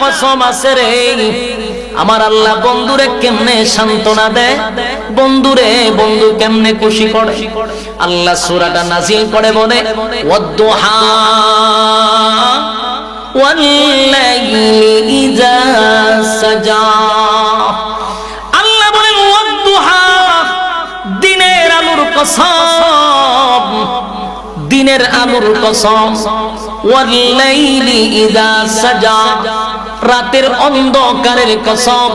কসম আছে রে। আমার আল্লাহ বন্ধুরে কেমনে সান্ত্বনা দেয়? বন্ধুরে, বন্ধু কেমনে খুশি করে? আল্লাহ সূরাটা নাজিল করে বলে আল্লাহ বলেন দিনের আলোর কসম, দিনের আলোর কসম। ওয়াল্লাইলি ইযা সাজা। রাতের অন্ধকারের কসম।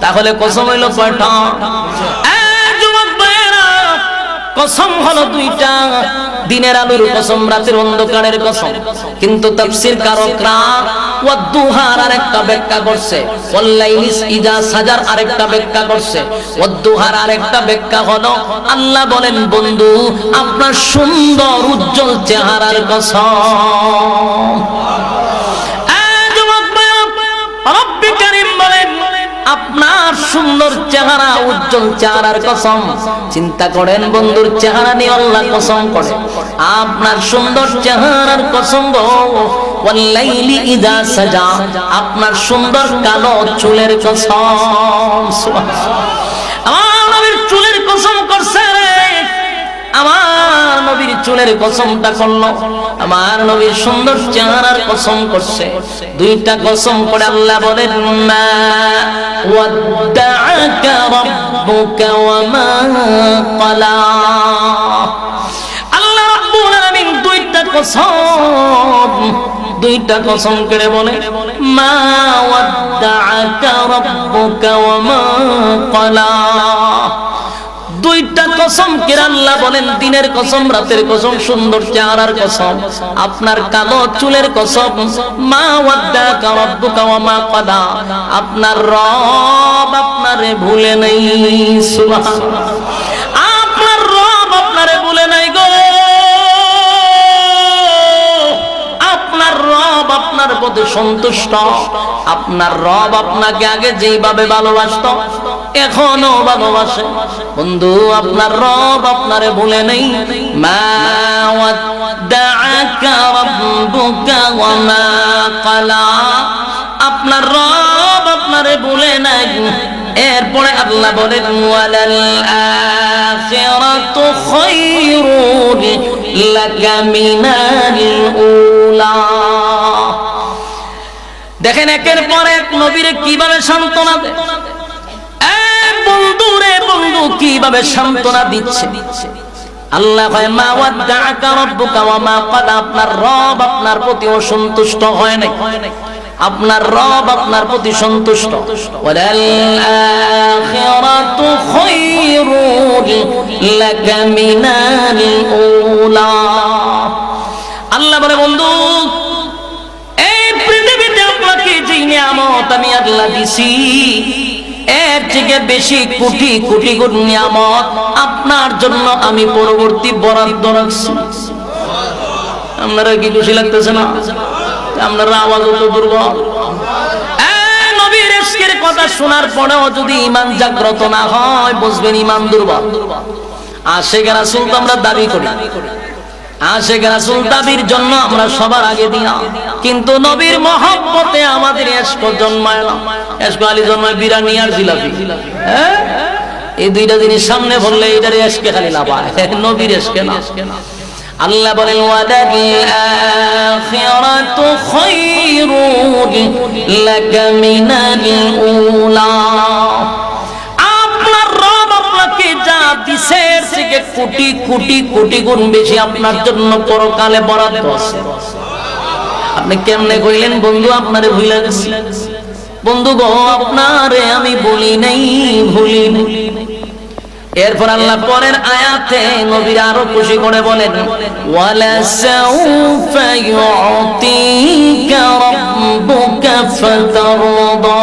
তাহলে কসম হইল কয়টা? কসম হলো দুইটা। দিনের আলোর কসম, রাতের অন্ধকারের কসম। কিন্তু তাফসীর কারকরা ওয়াদ্দুহার আরেকটা ব্যাখ্যা করছে। ওয়াল্লাইলিস ইজা সাজার আরেকটা ব্যাখ্যা করছে। ওয়াদ্দুহার আরেকটা ব্যাখ্যা হলো, আল্লাহ বলেন, বন্ধু, আপনার সুন্দর, উজ্জ্বল চেহারার কসম। সুন্দর চেহারা, উজ্জ্বল চেহারার কসম। চিন্তা করেন বন্ধুর চেহারা নিয়ে আল্লাহ কসম করে। আপনার সুন্দর চেহারার কসম আপনার সুন্দর কালো চুলের কসম আমার নবীর চুলের কসমটা করল। আমার নবীর সুন্দর চেহারার কসম করছে। দুইটা কসম করে আল্লাহ বলেন, মা ওয়াদ্দাআকা রাব্বুকা ওয়া মা ক্বালা। আল্লাহ রাব্বুল আলামিন দুইটা কসম দুইটা কসম করে বলে, মা ওয়াদ্দাআকা রাব্বুকা দুইটা কসম কেন আল্লাহ বলেন, দিনের কসম, রাতের কসম, সুন্দর চেহারার কসম, আপনার কালো চুলের কসম, মা ওয়াদ্দা কারাব্বুকা ওয়া কাদা আপনার রব আপনারে ভুলে নাই আপনার রব আপনারে ভুলে নাই গো। আপনার রব আপনার প্রতি সন্তুষ্ট। আপনার রব আপনাকে আগে যেইভাবে ভালোবাসত এখনও ভালোবাসে। বন্ধু, আপনার রব আপনারে ভুলে নেই আপনার রব আপনারে ভুলে নাই। এরপরে আল্লাহ উলা। দেখেন, একের পর এক নবীরে কীভাবে সান্ত্বনা দেয়। কীভাবে সান্ত্বনা দিচ্ছে? আল্লাহ কয়, মা ওয়াদ্দাআকা রাব্বুকা ওয়া মা আপনার রব আপনার প্রতি অসন্তুষ্ট হয় নাই। আপনার রব আপনার প্রতি সন্তুষ্ট। ওয়ালাল আখিরাতু খায়রুন লাকা মিনাল উলা। আল্লাহ বলে, বন্ধু, এই পৃথিবীতে আপনাকে যে নিয়ামত আমি আল্লাহ দিছি এর থেকে বেশি কোটি কোটি গুণ নিয়ামত আপনার জন্য আমি পরবর্তী বরাদ্দ রাখছি। আপনারা কি খুশি লাগতেছে না? আপনারা আওয়াজ হলো দুর্বল। কথা শোনার পরেও যদি ইমান হয় ইমান দুর্বল। তো আমরা দাবি করি। আশেখ রাসূল দাবির জন্য আমরা সবার আগে দিয়া। কিন্তু নবীর মহব্বতে আমাদের এশক জন্মায় না। এশক আলী জন্মায় বিরানি আর জিলাপি। হ্যাঁ? এই দুইটা জিনিস সামনে বললে এটার এশকে খালি লাভায় নবীর এশকে না। আল্লাহ বলেন ওয়াদাল আখিরাতু খায়রুন লাকা মিনাল উলা। থেকে কোটি কোটি কোটি গুণ বেশি আপনার জন্য পরকালে বরাদ্দ আছে। আপনি কেমনে কইলেন, বন্ধু, আপনারে ভুলে গেছি। বন্ধু গো, আপনারে আমি বলি নাই, ভুলি এরপর আল্লাহ পরের আয়াতে নবীর আরও খুশি করে বলেন, ওয়ালা সাউফা ইউতিকা রাব্বুকা ফাতারদা।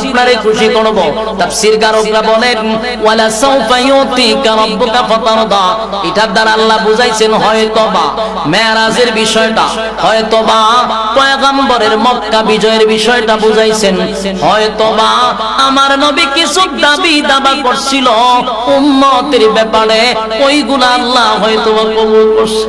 আপনারে খুশি বলেন, ওয়ালা ফাতারদা। এটার দ্বারা আল্লাহ বুঝাইছেন হয়তোবা মেরাজের বিষয়টা পয়গম্বরের মক্কা বিজয়ের বিষয়টা বুঝাইছেন হয়তোবা আমার নবী কিছু দাবি দাবা করছিল, উম্মতের ব্যাপারে, ওইগুলা আল্লাহ হয়তো কবুল করছে।